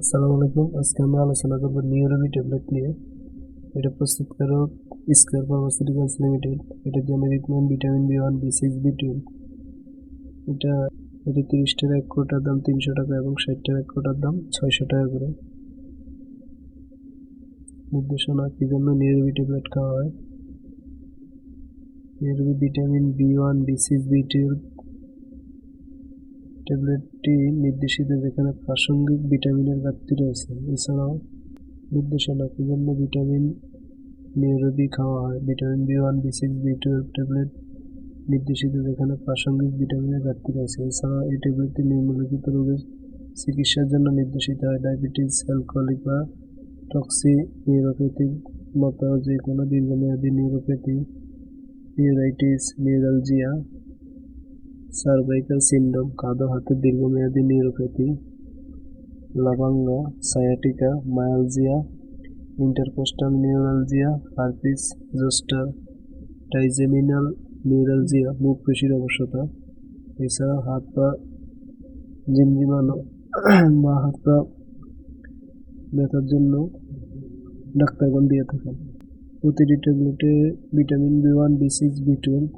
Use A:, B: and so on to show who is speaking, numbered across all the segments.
A: আসসালামু আলাইকুম। আজকে আমরা আলোচনা করব নিউরোবি ট্যাবলেট নিয়ে। এটা প্রস্তুতকারক স্কোয়ার ফার্মাসিউটিক্যালস লিমিটেড এটা generic name vitamin B one B six B twelve এটা এটা তিরিশটার এক কোটার দাম তিনশো টাকা এবং ষাটটার এক কোটার দাম ছয়শো টাকা করে। নির্দেশনা কি জন্য নিউরোবি ট্যাবলেট খাওয়া হয়? Neuro B vitamin B one B six B twelve ট্যাবলেটটি নির্দেশিত যেখানে প্রাসঙ্গিক ভিটামিনের ঘাটতি রয়েছে। এছাড়াও নির্দেশনা কি জন্য ভিটামিন নিউরোবি খাওয়া হয়। Vitamin B one, B six, B twelve tablet নির্দেশিত যেখানে প্রাসঙ্গিক ভিটামিনের ঘাটতি রয়েছে। এছাড়া এই ট্যাবলেটটি নিম্নলিখিত রোগের চিকিৎসার জন্য নির্দেশিত হয়। ডায়াবেটিস অ্যালকোহলিক বা টক্সি নিউরোপ্যাথির মতো যে কোনো দীর্ঘমেয়াদী neuropathy neuritis neuralgia cervical syndrome কাঁধো হাতের দীর্ঘমেয়াদী neuropathy, লাভাঙ্গা, sciatica, myalgia, intercostal neuralgia, herpes, zoster, trigeminal neuralgia, মুখ পেশির অবসতা এছাড়াও হাত পা জিমজিমানো বা হাত পা ব্যথার জন্য ডাক্তারগণ দিয়ে থাকেন। প্রতিটি ট্যাবলেটে vitamin B one, B six, B twelve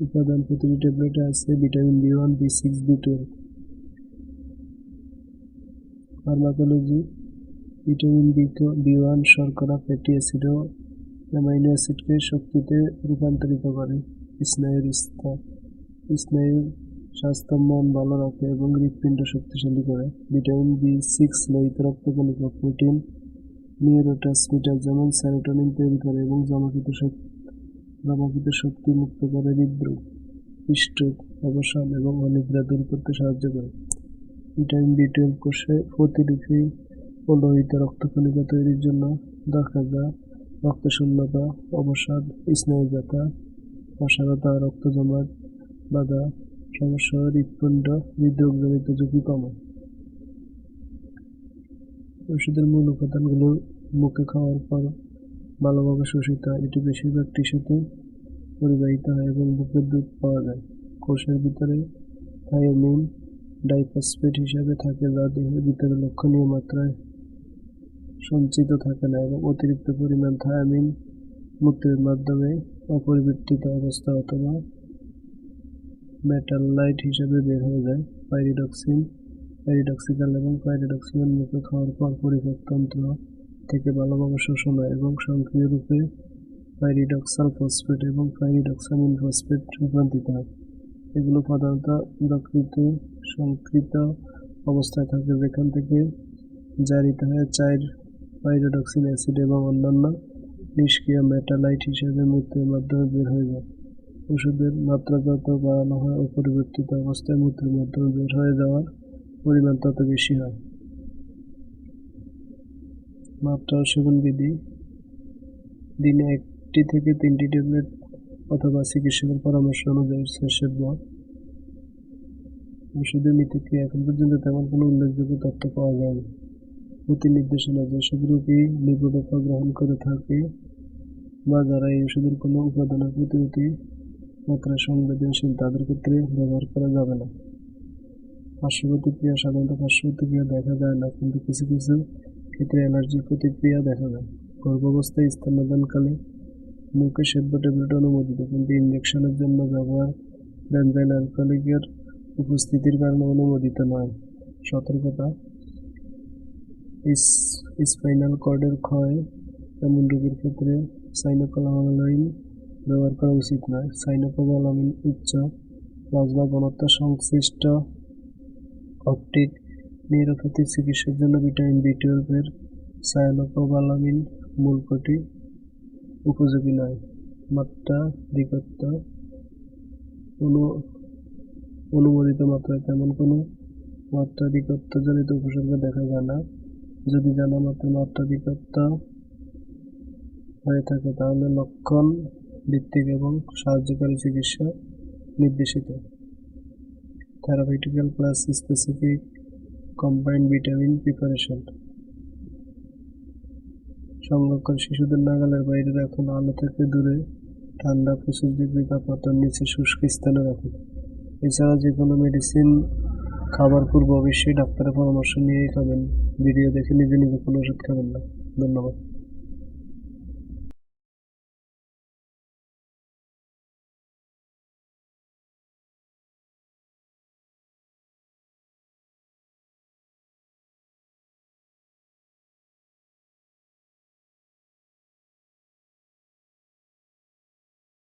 A: উপাদান প্রতিটি ট্যাবলেটে আছে vitamin B one B six B twelve pharmacology vitamin B B one শর্করা ফ্যাটি অ্যাসিড ও অ্যামাইনো অ্যাসিডকে শক্তিতে রূপান্তরিত করে, স্নায়ুর স্তর। স্নায়ুর স্বাস্থ্য মন ভালো রাখে এবং হৃৎপিণ্ড শক্তিশালী করে। ভিটামিন বি সিক্স লোহিত রক্তকণিকা প্রোটিন নিউরোট্রান্সমিটার যেমন স্যারোটোনিন তৈরি করে এবং জমাকৃত শক্তি জমাকৃত শক্তি মুক্ত করে হৃদরোগ স্ট্রোক অবসান এবং অনিদ্রা দূর করতে সাহায্য করে। ভিটামিন বি টুয়েলভ কোষে প্রতিরূপী ও লোহিত রক্তকণিকা তৈরির জন্য দরকার যা রক্তশূন্যতা, অবসাদ, স্নায়ু ব্যথা, অসারতা, রক্ত জমাট, বাধা, সমস্যা হৃৎপিণ্ড হৃদরোগজনিত ঝুঁকি কমায়। ওষুধের মূল উপাদানগুলো মুখে খাওয়ার পর ভালোভাবে শোষিত হয়, এটি বেশিরভাগ টিস্যুতে পরিবাহিত হয় এবং বুকের দুধ পাওয়া যায়। কোষের ভিতরে থায়োমিন ডাইফসফেট হিসাবে থাকে যা দেহের ভিতরে লক্ষণীয় মাত্রায় সঞ্চিত থাকে না এবং অতিরিক্ত পরিমাণ থায়ামিন মূত্রের মাধ্যমে অপরিবর্তিত অবস্থা অথবা মেটালাইট হিসাবে বের হয়ে যায়। পাইরিডক্সিন প্যারিডক্সিকাল এবং প্যারিডক্সিনের মুখে খাওয়ার পর পরিপাকতন্ত্র থেকে ভালোভাবে শোষণ হয় এবং সক্রিয় রূপে পাইরিডক্সাল ফসফেট এবং পাইরিডক্সামিন ফসফেট রূপান্তরিত হয়। এগুলো প্রধানত যকৃত সংকৃত অবস্থায় থাকে, যেখান থেকে জারিত হয় চাইর পাইরোডক্সিন অ্যাসিড এবং অন্যান্য নিষ্ক্রিয় মেটালাইট হিসেবে মূত্রের মাধ্যমে বের হয়ে যায়। ওষুধের মাত্রা যত বাড়ানো হয় অপরিবর্তিত অবস্থায় মূত্রের মাধ্যমে বের হয়ে যাওয়ার পরিমাণ তত বেশি হয়। মাত্রা ও সেবন বিধি। দিনে একটি থেকে তিনটি ট্যাবলেট অথবা চিকিৎসকের পরামর্শ অনুযায়ী সেবন ওষুধের মিতিক্রিয়া এখন পর্যন্ত তেমন কোনো উল্লেখযোগ্য তথ্য পাওয়া যায়নি। প্রতি নির্দেশনা যেসব রোগী লিবোডোপা গ্রহণ করে থাকে বা যারা এই ওষুধের কোনো উপাদানের প্রতি অতি মাত্রায় সংবেদনশীল, তাদের ক্ষেত্রে ব্যবহার করা যাবে না। পার্শ্ব প্রতিক্রিয়া সাধারণত পার্শ্ব প্রতিক্রিয়া দেখা যায় না, কিন্তু কিছু কিছু ক্ষেত্রে অ্যালার্জির প্রতিক্রিয়া দেখা যায় গর্ভাবস্থায় স্তন্যদানকালে মুখে সেব্য ট্যাবলেট অনুমোদিত, কিন্তু ইঞ্জেকশনের জন্য ব্যবহার বেনজাইল অ্যালকোহলিকের উপস্থিতির কারণে অনুমোদিত নয়। সতর্কতা স্পাইনাল কর্ডের ক্ষয় এমন রোগীর ক্ষেত্রে সাইনোকোলামাইন ব্যবহার করা উচিত নয়। সাইনোকোবালামিন উচ্চ, প্লাজমা ঘনত্ব সংশ্লিষ্ট, অপটিক নিউরোপ্যাথি চিকিৎসার জন্য ভিটামিন বি টুয়েলভের সায়ানোকোবালামিন মূলকটি উপযোগী নয়। মাত্রা দিকত্ব অনু, অনুমোদিত মাত্রায় তেমন কোনো মাত্রাধিকত্বজনিত উপসর্গ দেখা যায় না। যদি জানা মাত্র মাত্রাধিকত্ব হয়ে থাকে, তাহলে লক্ষণ ভিত্তিক এবং সাহায্যকারী চিকিৎসা নির্দেশিত। Therapeutical plus specific combined vitamin preparation সংরক্ষণ শিশুদের নাগালের বাইরে রাখুন, আলো থেকে দূরে, ঠান্ডা পঁচিশ ডিগ্রি তাপমাত্রার নিচে শুষ্ক স্থানে রাখুন। এছাড়া যে কোনো মেডিসিন খাবার পূর্ব অবশ্যই ডাক্তারের পরামর্শ নিয়েই খাবেন। ভিডিও দেখে নিজে নিজে কোনো ওষুধ খাবেন না। ধন্যবাদ।